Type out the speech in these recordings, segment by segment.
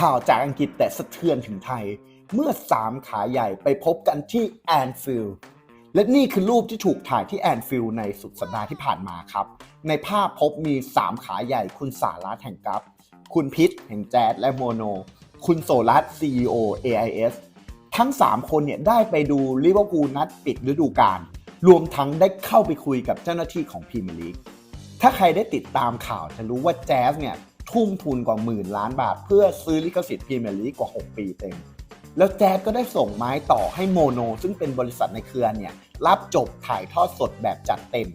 ข่าวจากอังกฤษแต่สะเทือนถึงไทย เมื่อ 3 ขาใหญ่ไปพบกันที่แอนฟิลด์และนี่คือรูปที่ถูกถ่ายที่แอนฟิลด์ในสุดสัปดาห์ที่ผ่านมาครับ ในภาพพบมี 3 ขาใหญ่ คุณสารัตแห่งกัฟคุณพิษแห่งแจ๊ดและโมโน คุณโซลัส CEO AIS ทั้ง 3 คนเนี่ยได้ไปดูลิเวอร์พูลนัดปิดฤดูกาลรวมทั้งได้เข้าไปคุยกับเจ้าหน้าที่ของพรีเมียร์ลีกถ้าใครได้ติดตามข่าวจะรู้ว่าแจ๊สเนี่ย ทุ่มทุนกว่าหมื่นล้านบาท เพื่อซื้อลิขสิทธิ์พรีเมียร์ลีกกว่า 6 ปีเต็ม แล้วแจ๊สก็ได้ส่งไม้ต่อให้โมโน ซึ่งเป็นบริษัทในเครือเนี่ย รับจบถ่ายทอดสดแบบจัดเต็ม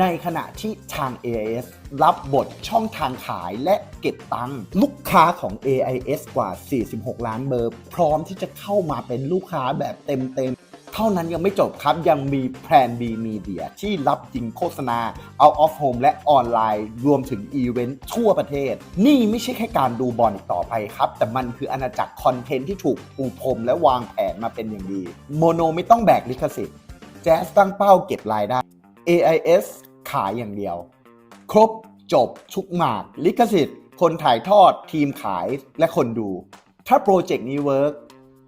ในขณะที่ทาง AIS รับบทช่องทางขายและเก็บตังค์ลูกค้าของ AIS กว่า 46 ล้านเบอร์ พร้อมที่จะเข้ามาเป็นลูกค้าแบบเต็มๆ เท่านั้นยังไม่จบครับ ยังมีแพลน B Media ที่รับยิงโฆษณา Out of Home และออนไลน์ รวมถึงอีเวนต์ทั่วประเทศ นี่ไม่ใช่แค่การดูบอลอีกต่อไปครับ แต่มันคืออาณาจักรคอนเทนต์ที่ถูกปูพรมและวางแผนมาเป็นอย่างดี โมโนไม่ต้องแบกลิขสิทธิ์แจ๊สตั้งเป้าเก็บรายได้ AIS ขายอย่างเดียว ครบจบทุกหมาก ลิขสิทธิ์ คนถ่ายทอด ทีมขายและคนดู ถ้าโปรเจกต์นี้เวิร์ก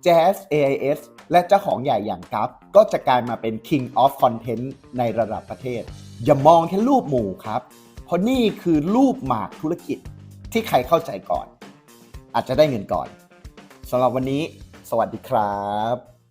Jazz AIS และเจ้าของใหญ่อย่างกัฟก็จะกลายมาเป็น King of Content ในระดับประเทศ อย่ามองแค่รูปหมู่ครับ เพราะนี่คือรูปหมากธุรกิจที่ใครเข้าใจก่อน อาจจะได้เงินก่อนสำหรับวันนี้ สวัสดีครับ